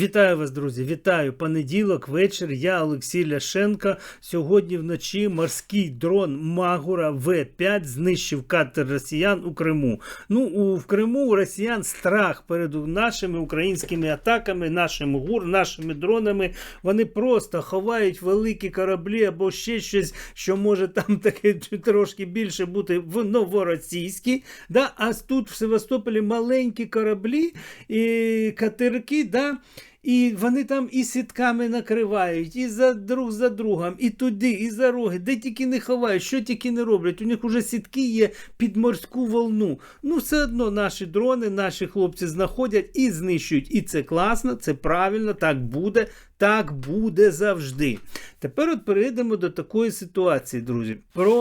Вітаю вас, друзі! Вітаю! Понеділок, вечір. Я Олексій Ляшенко. Сьогодні вночі морський дрон Магура В5 знищив катер росіян у Криму. Ну, у, в Криму у росіян страх перед нашими українськими атаками, нашим ГУР, нашими дронами. Вони просто ховають великі кораблі або ще щось, що може там таке трошки більше бути в новоросійській. Да? А тут в Севастополі маленькі кораблі і катерки. Да? І вони там і сітками накривають, і за друг за другом, і туди, і за роги, де тільки не ховають, що тільки не роблять. У них уже сітки є під морську волну. Ну, все одно наші дрони, наші хлопці знаходять і знищують. І це класно, це правильно, так буде, так буде завжди. Тепер от перейдемо до такої ситуації, друзі. Про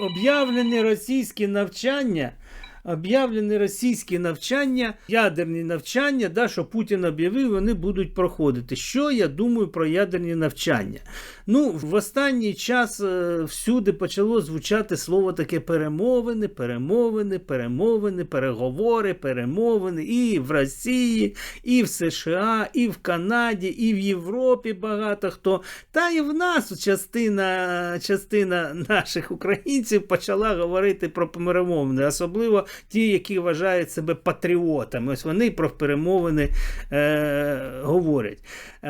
об'явлені російські навчання об'явлені російські навчання, ядерні навчання, да, що Путін об'явив, вони будуть проходити. Що я думаю про ядерні навчання? Ну, в останній час е, всюди почало звучати слово таке перемовини, перемовини, перемовини, переговори, перемовини і в Росії, і в США, і в Канаді, і в Європі багато хто. Та і в нас частина, частина наших українців почала говорити про перемовини, особливо ті, які вважають себе патріотами. Ось вони про перемовини е, говорять.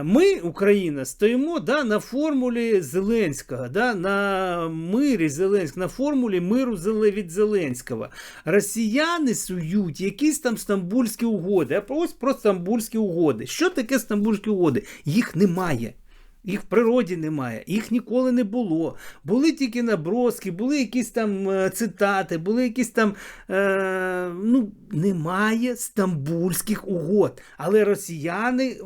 Ми, Україна, стоїмо да, на формулі Зеленського, да, на мирі Зеленського, на формулі миру від Зеленського. Росіяни сують якісь там стамбульські угоди. А ось про стамбульські угоди. Що таке стамбульські угоди? Їх немає. Їх в природі немає, їх ніколи не було. Були тільки наброски, були якісь там е, цитати, були якісь там. Е, ну, Немає стамбульських угод. Але росіяни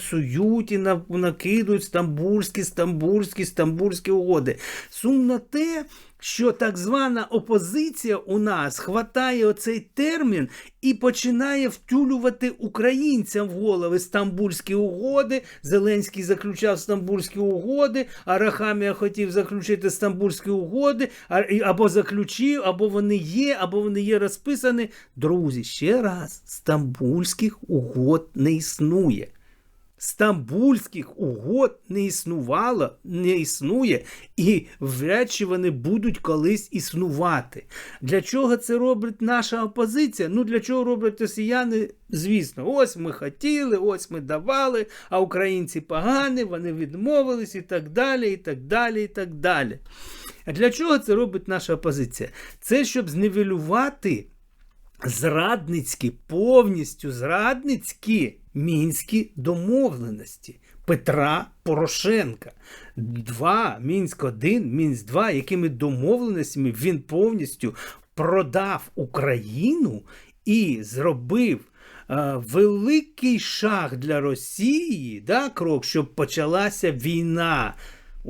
сують і накидують стамбульські, стамбульські, стамбульські угоди. Сумно те, що так звана опозиція у нас хватає оцей термін і починає втюлювати українцям в голови стамбульські угоди. Зеленський заключав стамбульські угоди, а Рахамія хотів заключити стамбульські угоди, або заключив, або вони є, або вони є розписані. Друзі, ще раз, стамбульських угод не існує. Стамбульських угод не існувало, не існує, і вряд чи вони будуть колись існувати. Для чого це робить наша опозиція? Ну для чого роблять росіяни? Звісно, ось ми хотіли, ось ми давали, а українці погані, вони відмовились і так далі, і так далі, і так далі. А для чого це робить наша опозиція? Це щоб зневелювати зрадницькі, повністю зрадницькі мінські домовленості Петра Порошенка. Два, Мінськ 1 Мінськ 2 якими домовленостями він повністю продав Україну і зробив. Великий шаг для Росії, да, крок, щоб почалася війна.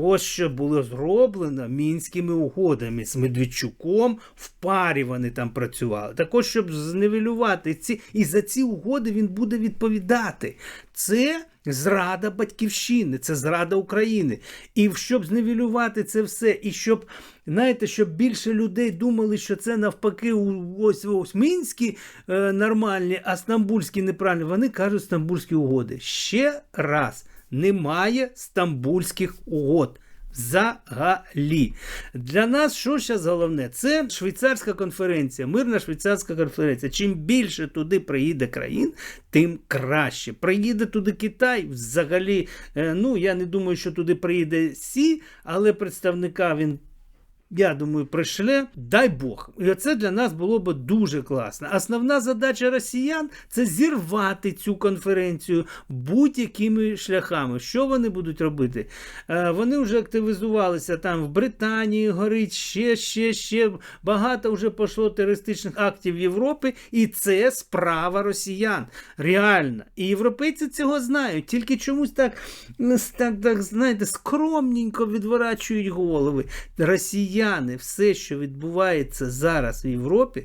Ось що було зроблено мінськими угодами з Медведчуком. В парі вони там працювали. Також, щоб зневелювати ці, і за ці угоди він буде відповідати. Це зрада батьківщини, це зрада України. І щоб зневелювати це все, і щоб, знаєте, щоб більше людей думали, що це навпаки, ось ось мінські е, нормальні, а стамбульські неправильні, вони кажуть стамбульські угоди. Ще раз немає стамбульських угод. Взагалі. Для нас що зараз головне? Це швейцарська конференція, мирна швейцарська конференція. Чим більше туди приїде країн, тим краще. Приїде туди Китай, взагалі, е, ну я не думаю, що туди приїде Сі, але представника він я думаю, пришле, дай Бог. І оце для нас було б дуже класно. Основна задача росіян це зірвати цю конференцію будь-якими шляхами. Що вони будуть робити? Е, вони вже активізувалися там в Британії, горить ще, ще, ще багато вже пішло терористичних актів Європи, і це справа росіян. Реально. І європейці цього знають. Тільки чомусь так, так, так знаєте, скромненько відворачують голови. Росіяни росіяни все, що відбувається зараз в Європі,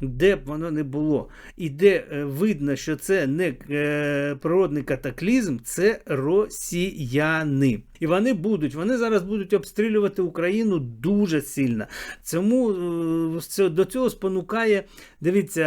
де б воно не було, і де е, видно, що це не е, природний катаклізм, це росіяни. І вони будуть, вони зараз будуть обстрілювати Україну дуже сильно. Цьому е, до цього спонукає дивіться,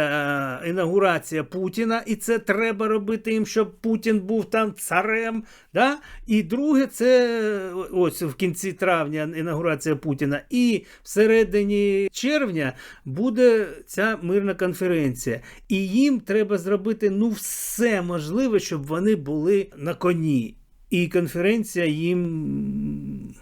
е, інаугурація Путіна, і це треба робити їм, щоб Путін був там царем. Да? І друге, це е, ось в кінці травня інаугурація Путіна. І всередині червня буде ця мирна конференція. І їм треба зробити ну все можливе, щоб вони були на коні. І конференція їм.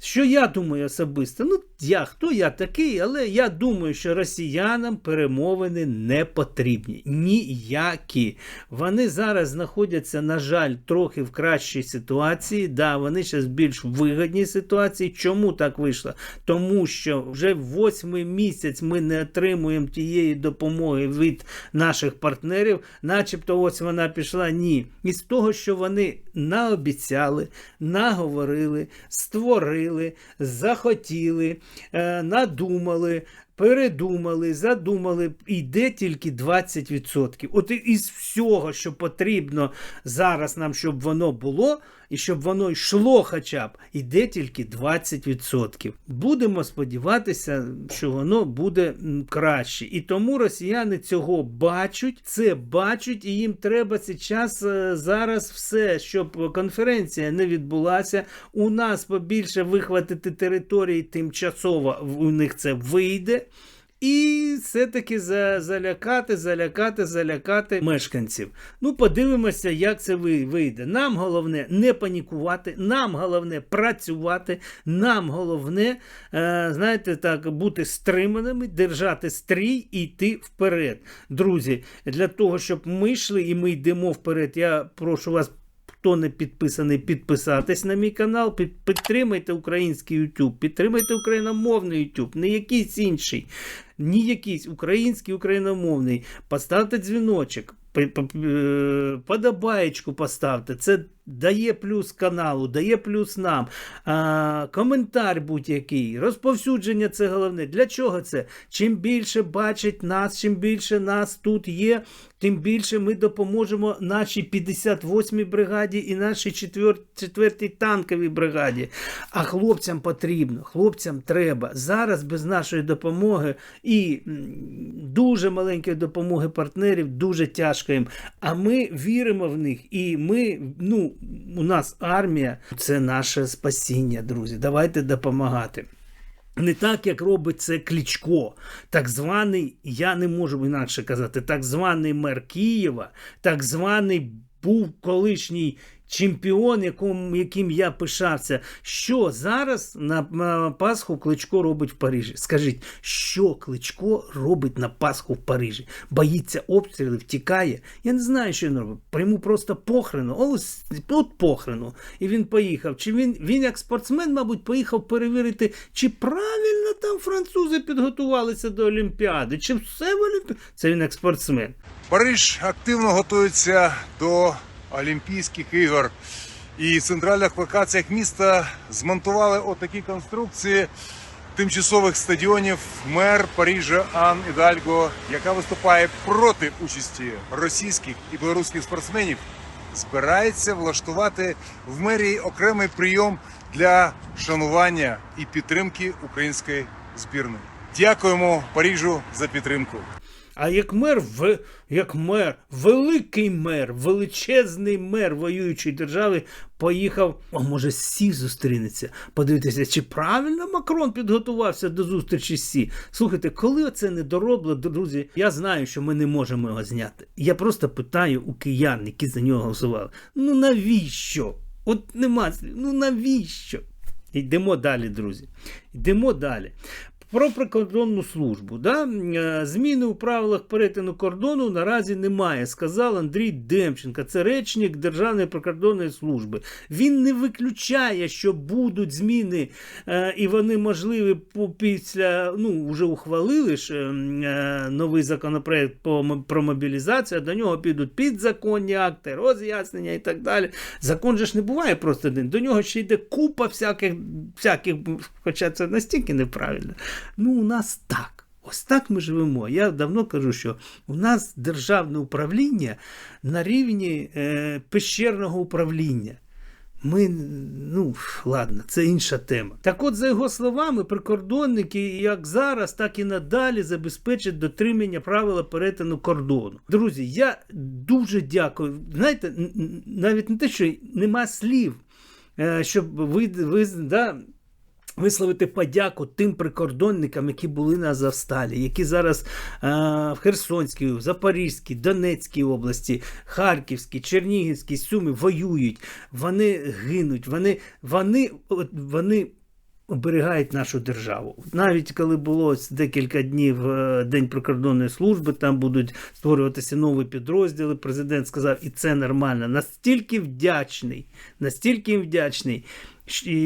Що я думаю особисто? Ну, я хто я такий, але я думаю, що росіянам перемовини не потрібні. Ніякі. Вони зараз знаходяться, на жаль, трохи в кращій ситуації. Да, вони зараз більш вигідній ситуації. Чому так вийшло? Тому що вже восьмий місяць ми не отримуємо тієї допомоги від наших партнерів, начебто, ось вона пішла. Ні. Із того, що вони наобіцяли, наговорили, створили, захотіли, захотіли, надумали. Передумали, задумали, йде тільки 20%. От із всього, що потрібно зараз нам, щоб воно було, і щоб воно йшло хоча б, йде тільки 20%. Будемо сподіватися, що воно буде краще. І тому росіяни цього бачать, це бачать, і їм треба зараз, е, зараз все, щоб конференція не відбулася. У нас побільше вихватити території тимчасово у них це вийде. І все-таки за, залякати, залякати, залякати мешканців. Ну, подивимося, як це вийде. Нам головне не панікувати, нам головне працювати, нам головне, е, знаєте, так, бути стриманими, держати стрій і йти вперед. Друзі, для того, щоб ми йшли і ми йдемо вперед, я прошу вас. Хто не підписаний, підписатись на мій канал, під- підтримайте український YouTube, підтримайте україномовний YouTube, не якийсь інший, ні якийсь український, україномовний. Поставте дзвіночок, е, подобаєчку поставте. Це дає плюс каналу, дає плюс нам. А, коментар будь-який, розповсюдження це головне. Для чого це? Чим більше бачить нас, чим більше нас тут є, тим більше ми допоможемо нашій 58-й бригаді і нашій 4-й танковій бригаді. А хлопцям потрібно, хлопцям треба. Зараз без нашої допомоги і дуже маленької допомоги партнерів дуже тяжко їм. А ми віримо в них, і ми, ну, у нас армія це наше спасіння, друзі. Давайте допомагати. Не так, як робить це Кличко, так званий, я не можу інакше казати, так званий мер Києва, так званий був колишній чемпіон, яким, яким я пишався. Що зараз на, Пасху Кличко робить в Парижі? Скажіть, що Кличко робить на Пасху в Парижі? Боїться обстрілів, втікає? Я не знаю, що він робить. Йому просто похрену. Ось от похрену. І він поїхав. Чи він, він як спортсмен, мабуть, поїхав перевірити, чи правильно там французи підготувалися до Олімпіади, чи все в Олімпіаді. Це він як спортсмен. Париж активно готується до Олімпійських ігор. І центральних локаціях міста змонтували отакі конструкції тимчасових стадіонів. Мер Парижа Ан Ідальго, яка виступає проти участі російських і білоруських спортсменів, збирається влаштувати в мерії окремий прийом для шанування і підтримки української збірної. Дякуємо Парижу за підтримку. А як мер, в, як мер, великий мер, величезний мер воюючої держави поїхав, а може, Сі зустрінеться, подивитися, чи правильно Макрон підготувався до зустрічі Сі. Слухайте, коли це не доробло, друзі, я знаю, що ми не можемо його зняти. Я просто питаю у киян, які за нього голосували. Ну навіщо? От нема слів. Ну навіщо? Йдемо далі, друзі. Йдемо далі. Про прикордонну службу. Да? Е, Зміни у правилах перетину кордону наразі немає, сказав Андрій Демченко. Це речник Державної прикордонної служби. Він не виключає, що будуть зміни, е, і вони можливі після. Ну, вже ухвалили ж е, е, новий законопроект про мобілізацію. До нього підуть підзаконні акти, роз'яснення і так далі. Закон же ж не буває просто один. До нього ще йде купа всяких, всяких хоча це настільки неправильно. Ну, у нас так. Ось так ми живемо. Я давно кажу, що у нас державне управління на рівні е, пещерного управління. Ми, ну ладно, це інша тема. Так от, за його словами, прикордонники як зараз, так і надалі забезпечать дотримання правила перетину кордону. Друзі, я дуже дякую. Знаєте, навіть не те, що нема слів, е, щоб ви, ви да, висловити подяку тим прикордонникам, які були на Завсталі, які зараз е, в Херсонській, Запорізькій, Донецькій області, Харківській, Чернігівській, Сумі воюють. Вони гинуть, вони, вони, вони оберігають нашу державу. Навіть коли було декілька днів е, День прикордонної служби, там будуть створюватися нові підрозділи. Президент сказав, і це нормально. Настільки вдячний, настільки вдячний. І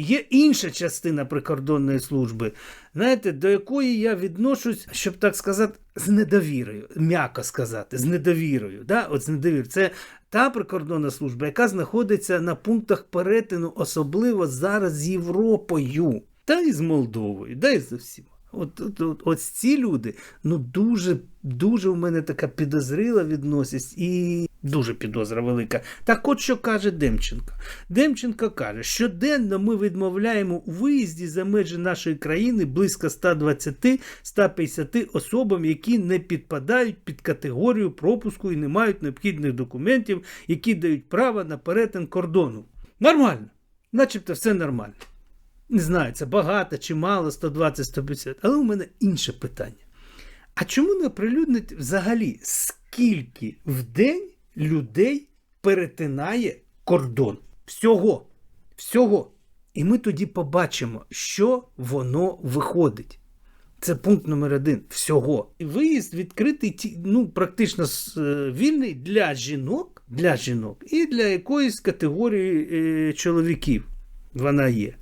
є інша частина прикордонної служби, знаєте, до якої я відношусь, щоб так сказати, з недовірою, м'яко сказати, з недовірою. Да? От з недовірою. Це та прикордонна служба, яка знаходиться на пунктах перетину, особливо зараз з Європою, та і з Молдовою, да і з усіма. От, от, от, от ці люди, ну дуже, дуже у мене така підозрила відносять і дуже підозра велика. Так от що каже Демченко. Демченко каже, щоденно ми відмовляємо у виїзді за межі нашої країни близько 120-150 особам, які не підпадають під категорію пропуску і не мають необхідних документів, які дають право на перетин кордону. Нормально, начебто все нормально. Не знаю, це багато чи мало, 120-150. Але у мене інше питання. А чому не оприлюднить взагалі, скільки в день людей перетинає кордон? Всього. Всього. І ми тоді побачимо, що воно виходить. Це пункт номер один. Всього. Виїзд відкритий ну, практично е, вільний для жінок, для жінок і для якоїсь категорії е, чоловіків. Вона є.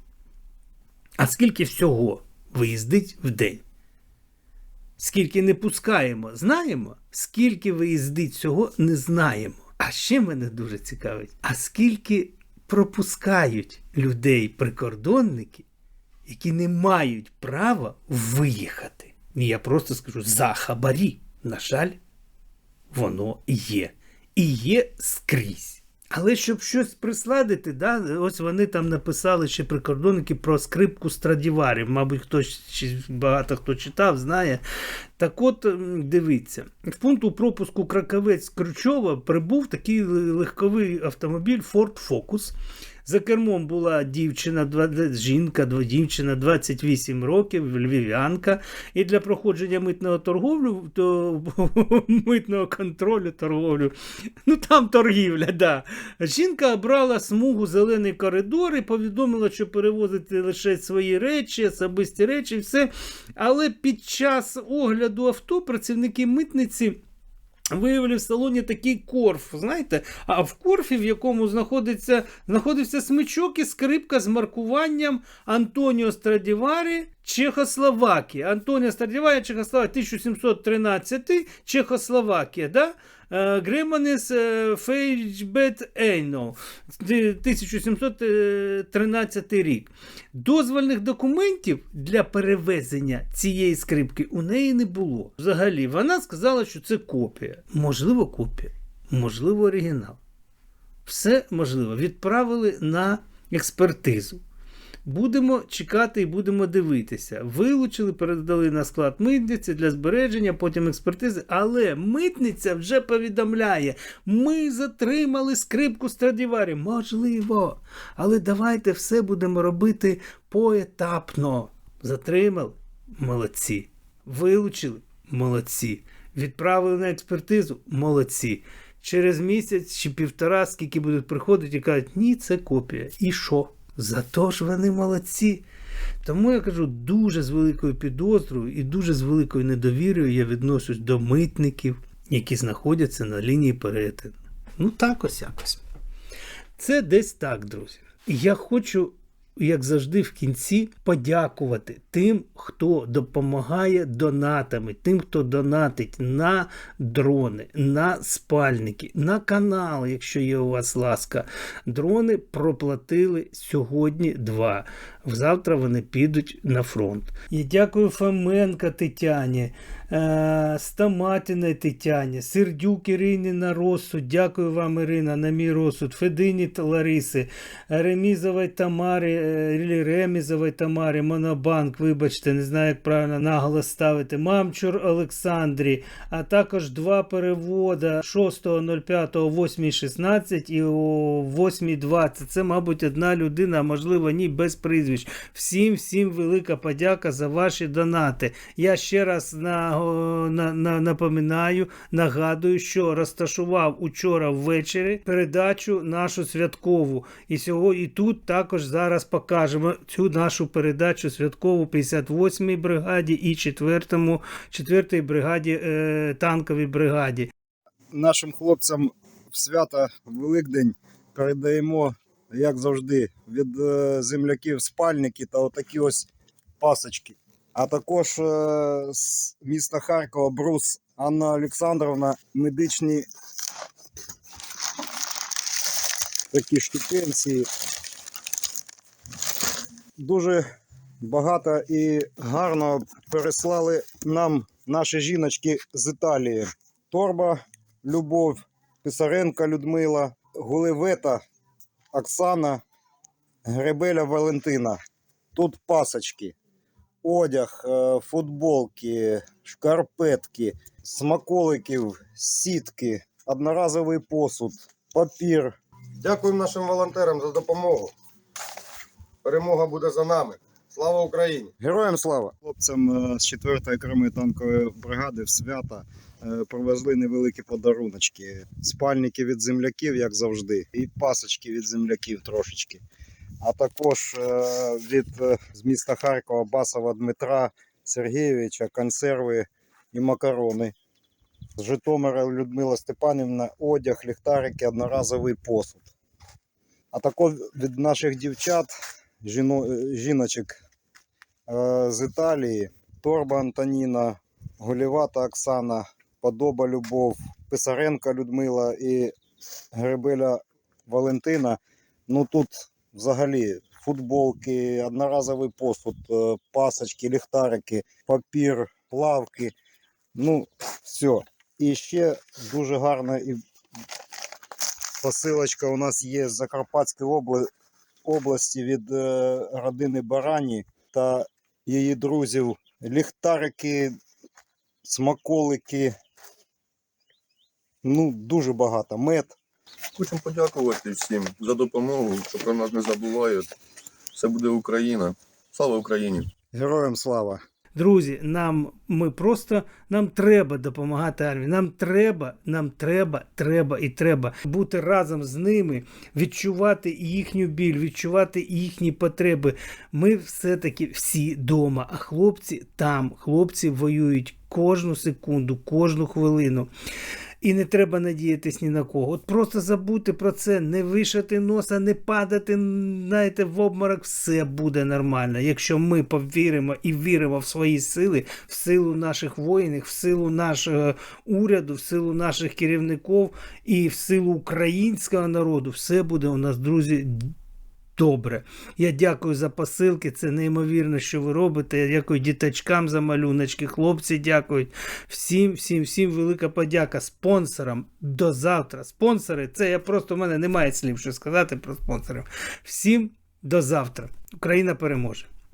А скільки всього виїздить в день? Скільки не пускаємо, знаємо. Скільки виїздить всього, не знаємо. А ще мене дуже цікавить, а скільки пропускають людей прикордонники, які не мають права виїхати. І я просто скажу за хабарі. На жаль, воно є. І є скрізь. Але щоб щось присладити, да, ось вони там написали ще прикордонники про скрипку Страдіварів. Мабуть, хтось чи багато хто читав, знає. Так от, дивіться, в пункту пропуску Краковець Крючова прибув такий легковий автомобіль Ford Focus. За кермом була дівчина, жінка, дівчина 28 років, львів'янка. І для проходження митного торговлю, то, митного контролю торговлю, ну там торгівля, да. Жінка обрала смугу зелений коридор і повідомила, що перевозить лише свої речі, особисті речі, все. Але під час огляду авто працівники митниці. Виявили в салоні такий корф, знаєте, а в корфі, в якому знаходиться, знаходився смичок і скрипка з маркуванням Антоніо Страдіварі Чехословакія. Антоніо Страдіварі Чехословакія 1713, Чехословакія, да? Е, Греманес е, Фейджбет Ейно 1713 рік. Дозвольних документів для перевезення цієї скрипки у неї не було. Взагалі, вона сказала, що це копія. Можливо, копія, можливо, оригінал. Все можливо. Відправили на експертизу. Будемо чекати і будемо дивитися. Вилучили, передали на склад митниці для збереження, потім експертизи. Але митниця вже повідомляє: ми затримали скрипку Страдіварі. Можливо. Але давайте все будемо робити поетапно. Затримали? Молодці. Вилучили? Молодці. Відправили на експертизу? Молодці. Через місяць чи півтора, скільки будуть приходити і кажуть, ні, це копія. І що? Зато ж вони молодці. Тому я кажу, дуже з великою підозрою і дуже з великою недовірою я відношусь до митників, які знаходяться на лінії перетину. Ну, так ось якось. Це десь так, друзі. Я хочу, як завжди, в кінці подякувати тим, хто допомагає донатами, тим, хто донатить на дрони, на спальники, на канал, якщо є у вас ласка. Дрони проплатили сьогодні два. Завтра вони підуть на фронт. Я дякую Фоменка Тетяні е, Стаматіна Тетяні, Сердюк Ірині на розсуд. Дякую вам, Ірина, на мій розсуд. Федині Лариси, Ремізовій Тамарі, е, Ілі Ремізовій Тамарі, Монобанк, вибачте, не знаю, як правильно наголос ставити. Мамчур Олександрі, а також два перевода 6.05.8.16 і о 8.20. Це, мабуть, одна людина, а можливо, ні, без прізвищ. Всім, всім велика подяка за ваші донати. Я ще раз на, напоминаю, нагадую, що розташував учора ввечері передачу нашу святкову. І сьогодні і тут також зараз покажемо цю нашу передачу святкову 58-й бригаді і 4-му, 4-й бригаді, е, танковій бригаді. нашим хлопцям в свята Великдень передаємо, як завжди, від е, земляків спальники та отакі ось пасочки. А також е, з міста Харкова Брус Анна Олександровна медичні такі штукенції. Дуже багато і гарно переслали нам наші жіночки з Італії. Торба Любов, Писаренка Людмила, Гулевета Оксана, Гребеля Валентина. Тут пасочки, одяг, е, футболки, шкарпетки, смаколиків, сітки, одноразовий посуд, папір. Дякуємо нашим волонтерам за допомогу. Перемога буде за нами. Слава Україні! Героям слава! Хлопцям е, з 4-ї окремої танкової бригади в свята е, привезли невеликі подаруночки. Спальники від земляків, як завжди, і пасочки від земляків трошечки. А також е, від е, з міста Харкова Басова Дмитра Сергійовича консерви і макарони. З Житомира Людмила Степанівна, одяг, ліхтарики, одноразовий посуд. А також від наших дівчат, жіно, е, жіночок з Італії, Торба Антоніна, Голівата Оксана, Подоба Любов, Писаренка Людмила і Гребеля Валентина. Ну тут взагалі футболки, одноразовий посуд, е, пасочки, ліхтарики, папір, плавки. Ну, все. І ще дуже гарна посилочка у нас є з Закарпатської області від е, родини Барані та її друзів. Ліхтарики, смаколики. Ну, дуже багато. Мед. Хочемо подякувати всім за допомогу, що про нас не забувають. Все буде Україна. Слава Україні! Героям слава! Друзі, нам ми просто нам треба допомагати армії. Нам треба, нам треба, треба і треба бути разом з ними, відчувати їхню біль, відчувати їхні потреби. Ми все-таки всі вдома, а хлопці там, хлопці воюють кожну секунду, кожну хвилину. І не треба надіятись ні на кого. От просто забудьте про це, не вишати носа, не падати, знаєте, в обморок, все буде нормально. Якщо ми повіримо і віримо в свої сили, в силу наших воїнів, в силу нашого уряду, в силу наших керівників і в силу українського народу, все буде у нас, друзі. Добре, я дякую за посилки. Це неймовірно, що ви робите. Я дякую діточкам за малюночки. Хлопці дякують. Всім, всім, всім велика подяка спонсорам. До завтра. Спонсори, це я просто в мене немає слів, що сказати про спонсорів. Всім до завтра. Україна переможе.